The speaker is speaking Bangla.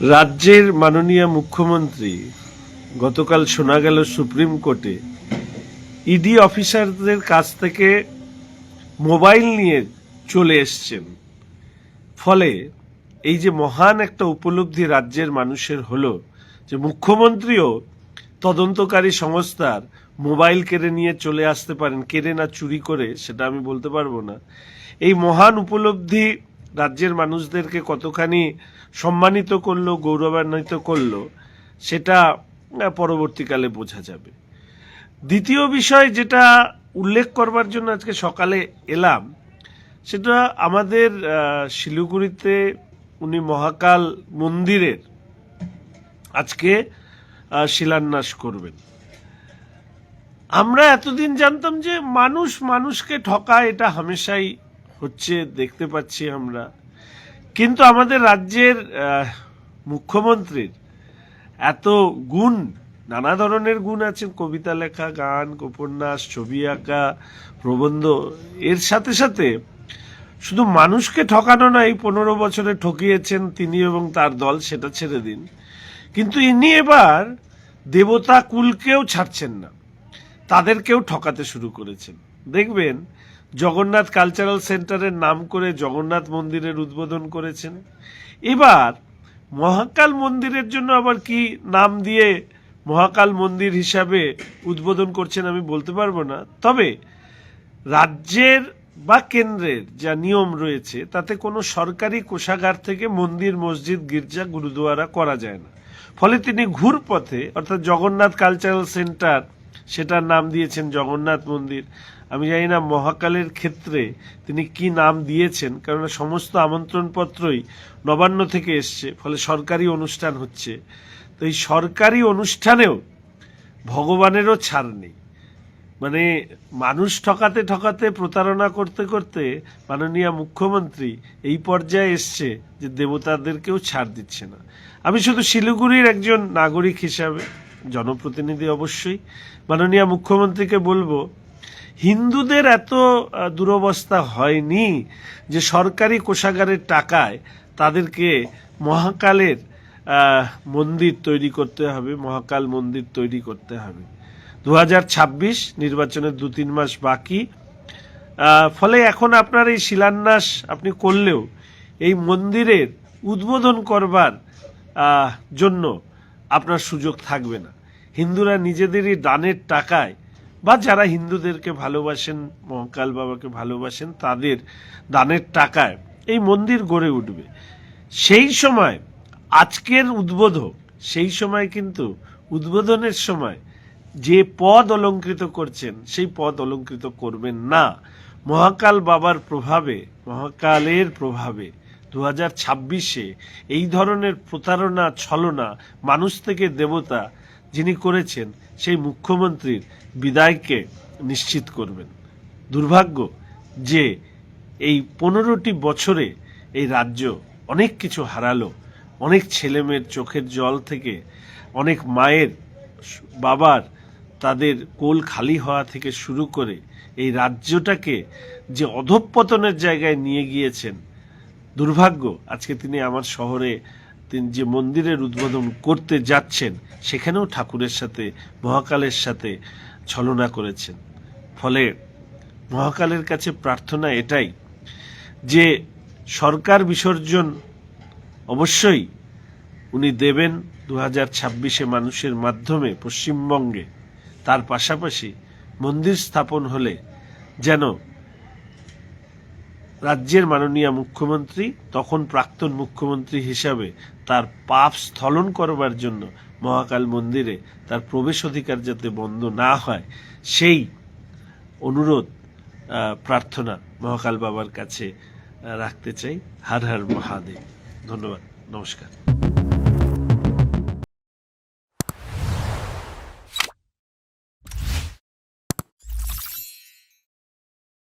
রাজ্যের মাননীয় মুখ্যমন্ত্রী গতকাল শোনা গেল সুপ্রিম কোর্টে, ইডি অফিসারদের কাছ থেকে মোবাইল নিয়ে চলে এসছেন। ফলে এই যে মহান একটা উপলব্ধি রাজ্যের মানুষের হলো যে মুখ্যমন্ত্রীও তদন্তকারী সংস্থার মোবাইল কেড়ে নিয়ে চলে আসতে পারেন, কেড়ে না চুরি করে, সেটা আমি বলতে পারব না। এই মহান উপলব্ধি রাজ্যের মানুষদেরকে কতখানি সম্মানিত করল, গৌরবান্বিত করল, সেটা পরবর্তীকালে বোঝা যাবে। দ্বিতীয় বিষয় যেটা উল্লেখ করবার জন্য আজকে সকালে এলাম, সেটা আমাদের শিলিগুড়িতে উনি মহাকাল মন্দিরের আজকে শিলান্যাস করবেন। আমরা এতদিন জানতাম যে মানুষ মানুষকে ঠকায়, এটা হামেশাই হচ্ছে, দেখতে পাচ্ছি আমরা। কিন্তু আমাদের রাজ্যের মুখ্যমন্ত্রীর এত গুণ, নানা ধরনের গুণ আছেন কবিতা লেখা, গান, উপন্যাস, ছবি আঁকা, প্রবন্ধ। এর সাথে সাথে শুধু মানুষকে ঠকানো নয় পনেরো বছরে ঠকিয়েছেন তিনি এবং তার দল, সেটা ছেড়ে দিন। কিন্তু ইনি এবার দেবতা কুলকেও ছাড়ছেন না। তাদেরকেও ঠকাতে শুরু করেছেন। দেখবেন জগন্নাথ কালচারাল সেন্টারের নাম করে জগন্নাথ মন্দিরের উদ্বোধন করেছেন। এবার মহাকাল মন্দিরের জন্য আবার কি নাম দিয়ে মহাকাল মন্দির হিসাবে উদ্বোধন করছেন আমি বলতে পারব না। তবে রাজ্যের বা কেন্দ্রের যা নিয়ম রয়েছে, তাতে কোনো সরকারি কোষাগার থেকে মন্দির, মসজিদ, গির্জা, গুরুদুয়ারা করা যায় না। ফলে তিনি ঘুরপথে, অর্থাৎ জগন্নাথ কালচারাল সেন্টার, সেটার নাম দিয়েছেন জগন্নাথ মন্দির। আমি জানি না মহাকালের ক্ষেত্রে তিনি কি নাম দিয়েছেন কারণ সমস্ত আমন্ত্রণপত্রই নবান্ন থেকে এসছে, ফলে সরকারি অনুষ্ঠান হচ্ছে। তো এই সরকারি অনুষ্ঠানেও ভগবানেরও ছাড় নেই। মানে মানুষ ঠকাতে ঠকাতে, প্রতারণা করতে করতে মাননীয় মুখ্যমন্ত্রী এই পর্যায়ে এসছে যে দেবতাদেরকেও ছাড় দিচ্ছে না। আমি শুধু শিলিগুড়ির একজন নাগরিক হিসাবে, জনপ্রতিনিধি অবশ্যই, মাননীয় মুখ্যমন্ত্রীকে বলব হিন্দুদের এত দুরবস্থা হয়নি যে সরকারি কোষাগারের টাকায় তাদেরকে মহাকালের মন্দির তৈরি করতে হবে, মহাকাল মন্দির তৈরি করতে হবে। দু হাজার ছাব্বিশ নির্বাচনের দু তিন মাস বাকি। ফলে এখন আপনার এই শিলান্যাস আপনি করলেও এই মন্দিরের উদ্বোধন করবার জন্য আপনার সুযোগ থাকবে না। হিন্দুরা নিজেদেরই দানের টাকায় বা যারা হিন্দুদেরকে ভালোবাসেন, মহাকাল বাবাকে ভালোবাসেন, তাদের দানের টাকায় এই মন্দির গড়ে উঠবে। সেই সময়, আজকের উদ্বোধক, সেই সময় কিন্তু উদ্বোধনের সময় যে পদ অলঙ্কৃত করছেন, সেই পদ অলঙ্কৃত করবেন না। মহাকাল বাবার প্রভাবে, মহাকালের প্রভাবে দু হাজার ছাব্বিশে এই ধরনের প্রতারণা, ছলনা মানুষ থেকে দেবতা যিনি করেছেন, সেই মুখ্যমন্ত্রীর বিদায়কে নিশ্চিত করবেন। দুর্ভাগ্য যে এই পনেরোটি বছরে এই রাজ্য অনেক কিছু হারালো। অনেক ছেলেমেয়ের চোখের জল থেকে, অনেক মায়ের বাবার তাদের কোল খালি হওয়া থেকে শুরু করে এই রাজ্যটাকে যে অধঃপতনের জায়গায় নিয়ে গিয়েছেন, দুর্ভাগ্য আজকে তিনি আমার শহরে তিনি যে মন্দিরের উদ্বোধন করতে যাচ্ছেন, সেখানেও ঠাকুরের সাথে, মহাকালের সাথে ছলনা করেছেন। ফলে মহাকালের কাছে প্রার্থনা এটাই যে সরকার বিসর্জন অবশ্যই উনি দেবেন দু হাজার ছাব্বিশে মানুষের মাধ্যমে পশ্চিমবঙ্গে। তার পাশাপাশি মন্দির স্থাপন হলে যেন রাজ্যের মাননীয় মুখ্যমন্ত্রী, তখন প্রাক্তন মুখ্যমন্ত্রী হিসাবে তার পাপ স্থলন করবার জন্য মহাকাল মন্দিরে তার প্রবেশ অধিকার যাতে বন্ধ না হয়, সেই অনুরোধ প্রার্থনা মহাকাল বাবার কাছে রাখতে চাই। হার হার মহাদেব। ধন্যবাদ। নমস্কার।